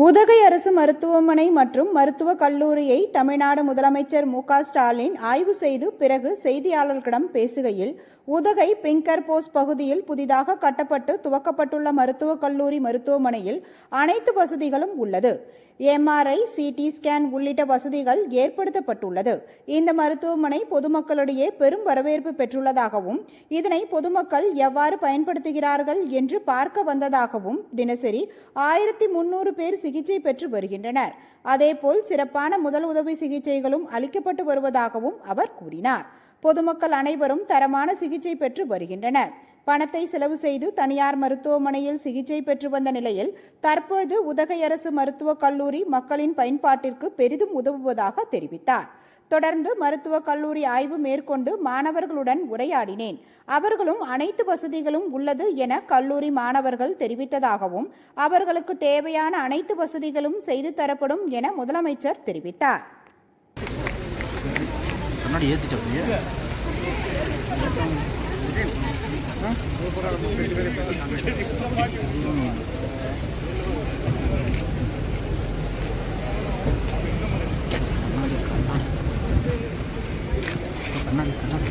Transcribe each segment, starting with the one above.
உதகை அரசு மருத்துவமனை மற்றும் மருத்துவக் கல்லூரியை தமிழ்நாடு முதலமைச்சர் மு ஸ்டாலின் ஆய்வு செய்து பிறகு செய்தியாளர்களிடம் பேசுகையில் உதகை பிங்கர்போஸ் பகுதியில் புதிதாக கட்டப்பட்டு துவக்கப்பட்டுள்ள மருத்துவக் கல்லூரி மருத்துவமனையில் அனைத்து வசதிகளும் உள்ளது. எம்ஆர்ஐ சிடி ஸ்கேன் உள்ளிட்ட வசதிகள் ஏற்படுத்தப்பட்டுள்ளது. இந்த மருத்துவமனை பொதுமக்களிடையே பெரும் வரவேற்பு பெற்றுள்ளதாகவும் இதனை பொதுமக்கள் எவ்வாறு பயன்படுத்துகிறார்கள் என்று பார்க்க வந்ததாகவும் தினசரி ஆயிரத்தி முன்னூறு பேர் சிகிச்சை பெற்று வருகின்றனர். அதேபோல் சிறப்பான முதல் உதவி சிகிச்சைகளும் அளிக்கப்பட்டு வருவதாகவும் அவர் கூறினார். பொதுமக்கள் அனைவரும் தரமான சிகிச்சை பெற்று வருகின்றனர். பணத்தை செலவு செய்து தனியார் மருத்துவமனையில் சிகிச்சை பெற்று வந்த நிலையில் தற்பொழுது உதகை அரசு மருத்துவக் கல்லூரி மக்களின் பயன்பாட்டிற்கு பெரிதும் உதவுவதாக தெரிவித்தார். தொடர்ந்து மருத்துவக் கல்லூரி ஆய்வு மேற்கொண்டு மாணவர்களுடன் உரையாடினேன். அவர்களும் அனைத்து வசதிகளும் உள்ளது என கல்லூரி மாணவர்கள் தெரிவித்ததாகவும் அவர்களுக்கு தேவையான அனைத்து வசதிகளும் செய்து தரப்படும் என முதலமைச்சர் தெரிவித்தார். கண்ணாடி ஏற்றிட்டு அப்படியே. கண்ணாடி கண்ணாடி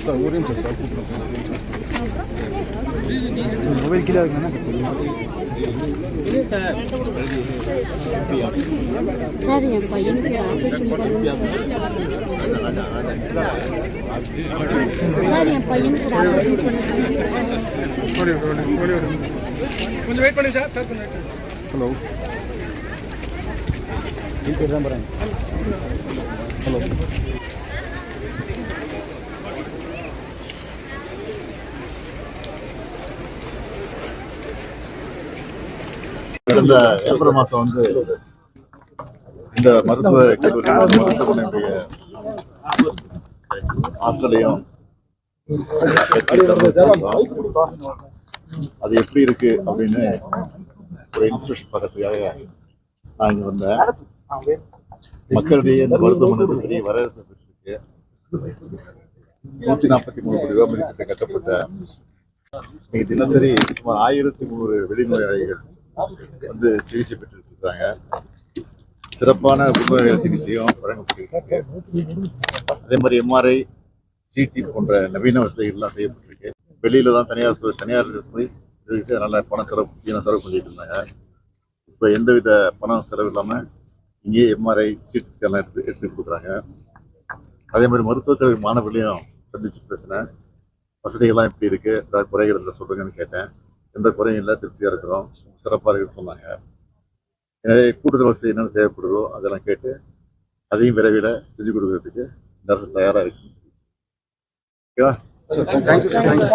சார் ஒரு நிமிஷம் சார் மொபைல் கீழே இருக்குண்ணா சார் என் பையனுக்கு சார் என் பையனுக்கு கொஞ்சம் வெயிட் பண்ணி சார் சார் கொஞ்சம் ஹலோ பேர் தான் ஹலோ கடந்த ஏப்ரல் மாசம் வந்து இந்த மருத்துவ கல்லூரி மருத்துவமனையுடைய ஹாஸ்டலையும் அது எப்படி இருக்கு அப்படின்னு ஒரு இன்ஸ்பிரேஷன் பார்க்கறதுக்காக நான் இங்க வந்தேன். மக்களிடையே இந்த மருத்துவமனை பெரிய வரவேற்பு பெற்றிருக்கு. நூற்றி நாற்பத்தி மூணு கோடி ரூபாய் மதிப்பீட்டு கட்டப்பட்ட இன்னைக்கு தினசரி சுமார் ஆயிரத்தி முந்நூறு வெளிநோயாளிகள் வந்து சிகிச்சை பெற்று இருக்காங்க சிறப்பான புற்றுநோய் சிகிச்சையும் வழங்கப்பட்டிருக்கு. அதே மாதிரி எம்ஆர்ஐ சிடி போன்ற நவீன வசதிகள்லாம் செய்யப்பட்டிருக்கு. வெளியில தான் தனியார் துறை- தனியார் போய் இதுக்கு நல்ல பணம் செலவு வீணா செலவு பண்ணிட்டு இருந்தாங்க. இப்போ எந்தவித பணம் செலவு இல்லாமல் இங்கேயே எம்ஆர்ஐ சிடி ஸ்கேன்லாம் எடுத்து எடுத்து கொடுக்குறாங்க. அதே மாதிரி மருத்துவக் மாணவர்களையும் சந்திச்சு பேசினேன். வசதிகள்லாம் எப்படி இருக்குது ஏதாவது குறைகள் இருந்தால் சொல்லுங்கன்னு கேட்டேன். எந்த குறையும் இல்லை திருப்தியாக இருக்கிறோம். சிறப்பாக இருக்குன்னு சொன்னாங்க. எனவே கூடுதல் வசதி என்னென்ன தேவைப்படுதோ அதெல்லாம் கேட்டு அதையும் விரைவில் செஞ்சு கொடுக்கறதுக்கு இந்த அரசு தயாராக இருக்கு. ஓகேவா? Thank you sir thank you